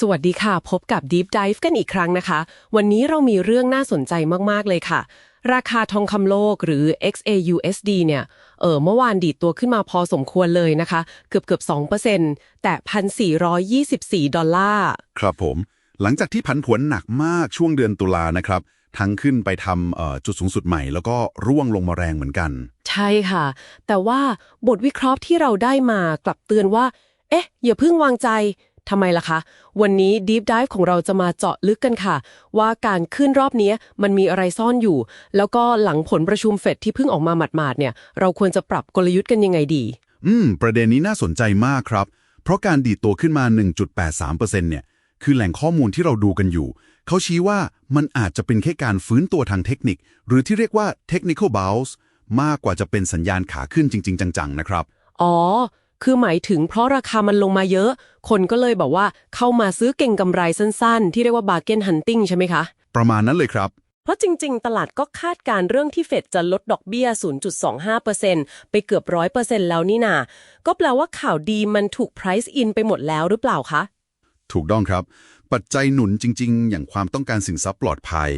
สวัสดีค่ะ พบกับ Deep Dive กันอีกครั้งนะคะ วันนี้เรามีเรื่องน่าสนใจมาก ๆ เลยค่ะ ราคาทองคำโลกหรือ XAUSD เนี่ย เออเมื่อวานดีดตัวขึ้นมาพอสมควรเลยนะคะ เกือบเกือบ2%แต่ 1,424 ดอลลาร์ ครับผม หลังจากที่ผันผวนหนักมากช่วงเดือนตุลานะครับ ทั้งขึ้นไปทำเอ่อจุดสูงสุดใหม่ แล้วก็ร่วงลงมาแรงเหมือนกัน ใช่ค่ะ แต่ว่าบทวิเคราะห์ที่เราได้มากลับเตือนว่า เอ๊ะ อย่าเพิ่งวางใจ ทำไมล่ะคะ วันนี้ Deep Dive ของเราจะมาเจาะลึกกันค่ะ ว่าการขึ้นรอบนี้มันมีอะไรซ่อนอยู่ แล้วก็หลังผลประชุมเฟดที่เพิ่งออกมาหมาดๆเนี่ย เราควรจะปรับกลยุทธ์กันยังไงดี อืม ประเด็นนี้น่าสนใจมากครับ เพราะการดีดตัวขึ้นมา 1.83%เนี่ย คือแหล่งข้อมูลที่เราดูกันอยู่ เขาชี้ว่ามันอาจจะเป็นแค่การฟื้นตัวทางเทคนิค หรือที่เรียกว่า technical bounce มากกว่าจะเป็นสัญญาณขาขึ้นจริง ๆ จังๆนะครับ อ๋อ คือหมายถึงเพราะราคามันลงมาเยอะ คนก็เลยบอกว่าเข้ามาซื้อเก่งกำไรสั้นๆ ที่เรียกว่า bargain hunting ใช่ไหมคะ ประมาณนั้นเลยครับ เพราะจริง ๆ ตลาดก็คาดการณ์เรื่องที่เฟดจะลดดอกเบี้ย 0.25%ไปเกือบ 100%แล้วนี่นาก็แปลว่าข่าวดีมันถูก price in ไปหมดแล้วหรือเปล่าคะ ถูกต้องครับ ปัจจัยหนุนจริง ๆ อย่างความต้องการสินทรัพย์ปลอดภัย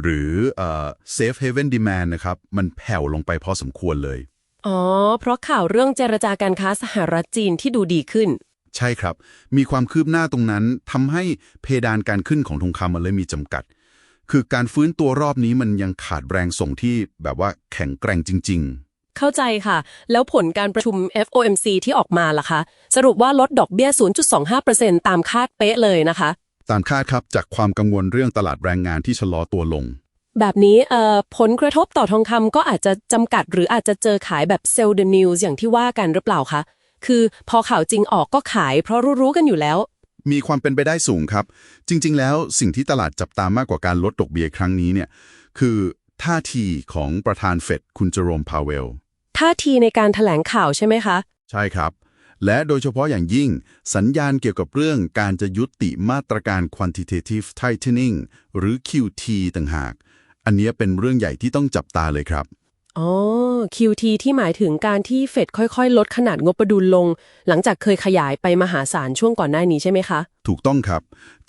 หรือเอ่อ safe haven demand นะครับ มันแผ่วลงไปพอสมควรเลย อ๋อ เพราะข่าวเรื่องเจรจาการค้าสหรัฐจีนที่ดูดีขึ้น ใช่ครับ มีความคืบหน้าตรงนั้นทำให้เพดานการขึ้นของทองคำมันเลยมีจำกัด คือการฟื้นตัวรอบนี้มันยังขาดแรงส่งที่แบบว่าแข็งแกร่งจริงเข้าใจค่ะ แล้วผลการประชุม FOMC ที่ออกมาล่ะคะ สรุปว่าลดดอกเบี้ย 0.25%ตามคาดเป๊ะเลยนะคะๆตามคาดครับจากความกังวลเรื่องตลาดแรงงานที่ชะลอตัวลง แบบนี้เอ่อผลกระทบต่อทองคำก็อาจจะจำกัด หรืออาจจะเจอขายแบบเซลล์เดนิวส์อย่างที่ว่ากันหรือเปล่าคะ คือพอข่าวจริงออกก็ขาย เพราะรู้ๆกันอยู่แล้ว มีความเป็นไปได้สูงครับ จริง ๆ แล้วสิ่งที่ตลาดจับตามากกว่าการลดดอกเบี้ยครั้งนี้เนี่ยคือท่าทีของประธานเฟดคุณเจอโรมพาวเวลท่าทีในการถแถลงข่าวใช่ไหมคะ ใช่ครับ และโดยเฉพาะอย่างยิ่ง สัญญาณเกี่ยวกับเรื่องการจะยุติมาตรการ quantitative tightening หรือ QT ต่างหาก อันเนี้ยเป็นเรื่องใหญ่ที่ต้องจับตาเลยครับ อ๋อ QT ที่หมายถึงการที่เฟดค่อยๆ ลดขนาดงบประดุลลง หลังจากเคยขยายไปมหาศาลช่วงก่อนหน้านี้ใช่ไหมคะ ถูกต้องครับ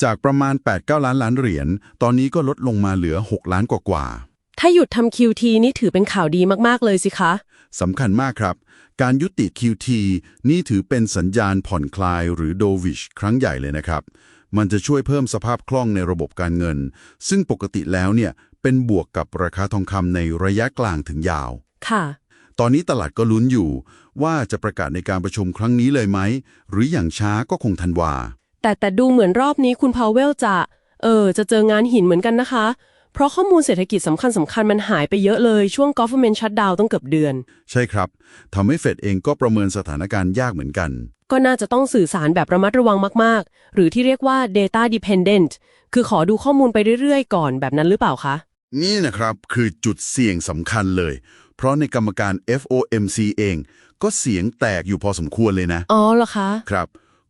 จากประมาณ 8-9 ล้านล้านเหรียญ ตอนนี้ก็ลดลงมาเหลือ 6 ล้านกว่าถ้าหยุดทำ QT นี่ถือเป็นข่าวดีมากๆเลยสิคะๆสำคัญมากครับ การยุติ QT นี่ถือเป็นสัญญาณผ่อนคลายหรือ dovish ครั้งใหญ่เลยนะครับมันจะช่วยเพิ่มสภาพคล่องในระบบการเงิน ซึ่งปกติแล้วเนี่ย เป็นบวกกับราคาทองคำในระยะกลางถึงยาว ค่ะ ตอนนี้ตลาดก็ลุ้นอยู่ ว่าจะประกาศในการประชุมครั้งนี้เลยไหม หรืออย่างช้าก็คงทันวา แต่แต่ดูเหมือนรอบนี้คุณพาวเวลจะ เออ จะเจองานหินเหมือนกันนะคะ เพราะข้อมูลเศรษฐกิจสำคัญสำคัญๆมันหายไปเยอะเลยช่วง government shutdown ต้องเกือบเดือน ใช่ครับทำให้เฟดเองก็ประเมินสถานการณ์ยากเหมือนกัน ก็น่าจะต้องสื่อสารแบบระมัดระวังมาก ๆ หรือที่เรียกว่า data dependent คือขอดูข้อมูลไปเรื่อย ๆ ก่อนแบบนั้นหรือเปล่าคะ นี่นะครับคือจุดเสี่ยงสำคัญเลย เพราะในกรรมการ FOMC เอง ก็เสียงแตกอยู่พอสมควรเลยนะ อ๋อเหรอคะ ครับ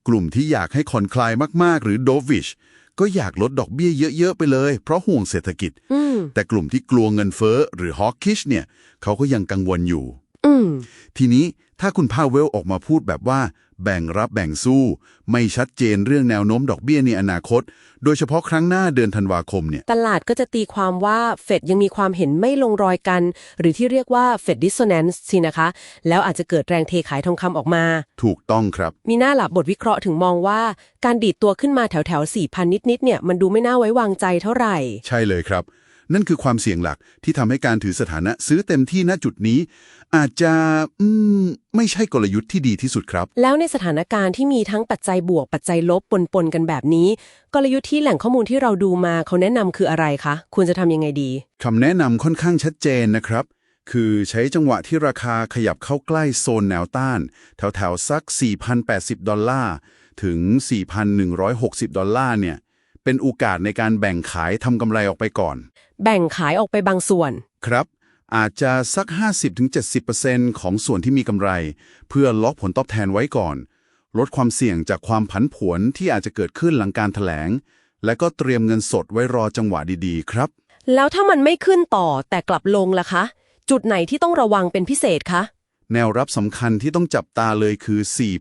กลุ่มที่อยากให้คอนคลายมาก ๆ หรือ dovish ก็อยากลดดอกเบี้ยเยอะ ๆ ไปเลย เพราะห่วงเศรษฐกิจอืมแต่กลุ่มที่กลัวเงินเฟ้อหรือ hawkish เนี่ยเขาก็ยังกังวลอยู่อืมทีนี้ถ้าคุณพาเวลออกมาพูดแบบว่า แบ่งรับแบ่งสู้ ไม่ชัดเจนเรื่องแนวโน้มดอกเบี้ยในอนาคต โดยเฉพาะครั้งหน้าเดือนธันวาคมเนี่ย ตลาดก็จะตีความว่าเฟดยังมีความเห็นไม่ลงรอยกัน หรือที่เรียกว่า Fed dissonance สินะคะ แล้วอาจจะเกิดแรงเทขายทองคำออกมา ถูกต้องครับ มีหน้าหลับบทวิเคราะห์ถึงมองว่าการดีดตัวขึ้นมาแถวแถวๆ4,000 นิดๆเนี่ยมันดูไม่น่าไว้วางใจเท่าไหร่ ใช่เลยครับ นั่นคือความเสี่ยงหลักที่ทำให้การถือสถานะซื้อเต็มที่ณจุดนี้ อาจจะอืมไม่ใช่กลยุทธ์ที่ดีที่สุดครับ แล้วในสถานการณ์ที่มีทั้งปัจจัยบวกปัจจัยลบปนๆกันแบบนี้ กลยุทธ์ที่แหล่งข้อมูลที่เราดูมาเขาแนะนำคืออะไรคะควรจะทำยังไงดีคำแนะนำค่อนข้างชัดเจนนะครับคือใช้จังหวะที่ราคาขยับเข้าใกล้โซนแนวต้าน แถวๆ สัก 4,080 ดอลลาร์ ถึง 4,160 ดอลลาร์เนี่ย เป็นโอกาสในการแบ่งขายทำกำไรออกไปก่อน แบ่งขายออกไปบางส่วน ครับ อาจจะสัก 50-70%ของส่วนที่มีกำไร เพื่อล็อกผลตอบแทนไว้ก่อน ลดความเสี่ยงจากความผันผวนที่อาจจะเกิดขึ้นหลังการถแถลง และก็เตรียมเงินสดไว้รอจังหวะดีๆ ครับ แล้วถ้ามันไม่ขึ้นต่อแต่กลับลงล่ะคะ จุดไหนที่ต้องระวังเป็นพิเศษคะแนวรับสำคัญที่ต้องจับตาเลยคือ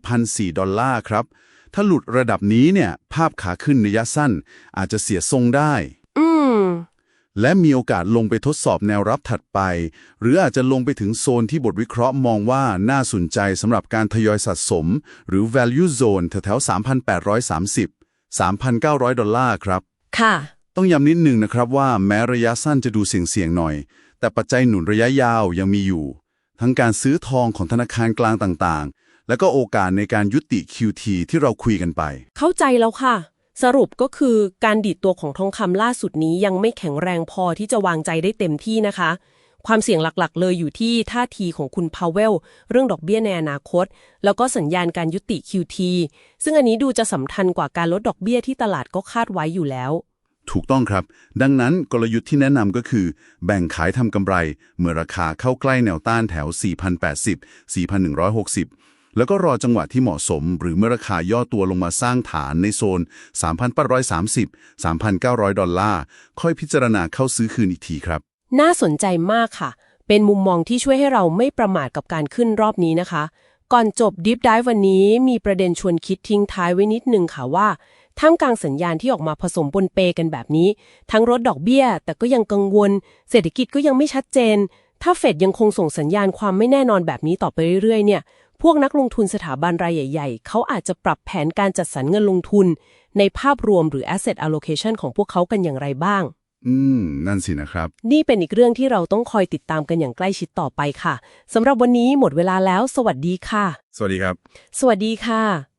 4,004 ดอลลาร์ครับ ถ้าหลุดระดับนี้เนี่ยภาพขาขึ้นระยะสั้น อาจจะเสียทรงได้ อืม และมีโอกาสลงไปทดสอบแนวรับถัดไป หรืออาจจะลงไปถึงโซนที่บทวิเคราะห์มองว่าน่าสนใจสำหรับการทยอยสะสม หรือ value zone แถวๆ3,830 3,900 ดอลลาร์ครับ ค่ะ ต้องย้ำนิดหนึ่งนะครับว่าแม้ระยะสั้นจะดูเสี่ยงๆหน่อย แต่ปัจจัยหนุนระยะยาวยังมีอยู่ ทั้งการซื้อทองของธนาคารกลางต่างๆ และก็โอกาสในการยุติ QT ที่เราคุยกันไป เข้าใจแล้วค่ะ สรุปก็คือการดีดตัวของทองคำล่าสุดนี้ยังไม่แข็งแรงพอที่จะวางใจได้เต็มที่นะคะ ความเสี่ยงหลักๆ เลยอยู่ที่ท่าทีของคุณพาวเวล เรื่องดอกเบี้ยในอนาคต แล้วก็สัญญาณการยุติ QT ซึ่งอันนี้ดูจะสำคัญกว่าการลดดอกเบี้ยที่ตลาดก็คาดไว้อยู่แล้วถูกต้องครับ ดังนั้นกลยุทธ์ที่แนะนำก็คือ แบ่งขายทำกำไร เมื่อราคาเข้าใกล้แนวต้านแถว 4,080 4,160 แล้วก็รอจังหวะที่เหมาะสม หรือเมื่อราคาย่อตัวลงมาสร้างฐานในโซน 3,830 3,900 ดอลลาร์ ค่อยพิจารณาเข้าซื้อคืนอีกทีครับ น่าสนใจมากค่ะ เป็นมุมมองที่ช่วยให้เราไม่ประมาทกับการขึ้นรอบนี้นะคะ ก่อนจบ Deep Dive วันนี้มีประเด็นชวนคิดทิ้งท้ายไว้นิดนึงค่ะว่าท่ามกลางสัญญาณที่ออกมาผสมปนเปกันแบบนี้ ทั้งลดดอกเบี้ย แต่ก็ยังกังวล เศรษฐกิจก็ยังไม่ชัดเจน ถ้าเฟดยังคงส่งสัญญาณความไม่แน่นอนแบบนี้ต่อไปเรื่อยๆเนี่ย พวกนักลงทุนสถาบันรายใหญ่ ๆ เขาอาจจะปรับแผนการจัดสรรเงินลงทุน ในภาพรวมหรือ asset allocation ของพวกเขากันอย่างไรบ้าง อืม นั่นสินะครับ นี่เป็นอีกเรื่องที่เราต้องคอยติดตามกันอย่างใกล้ชิดต่อไปค่ะสำหรับวันนี้หมดเวลาแล้ว สวัสดีค่ะ สวัสดีครับ สวัสดีค่ะ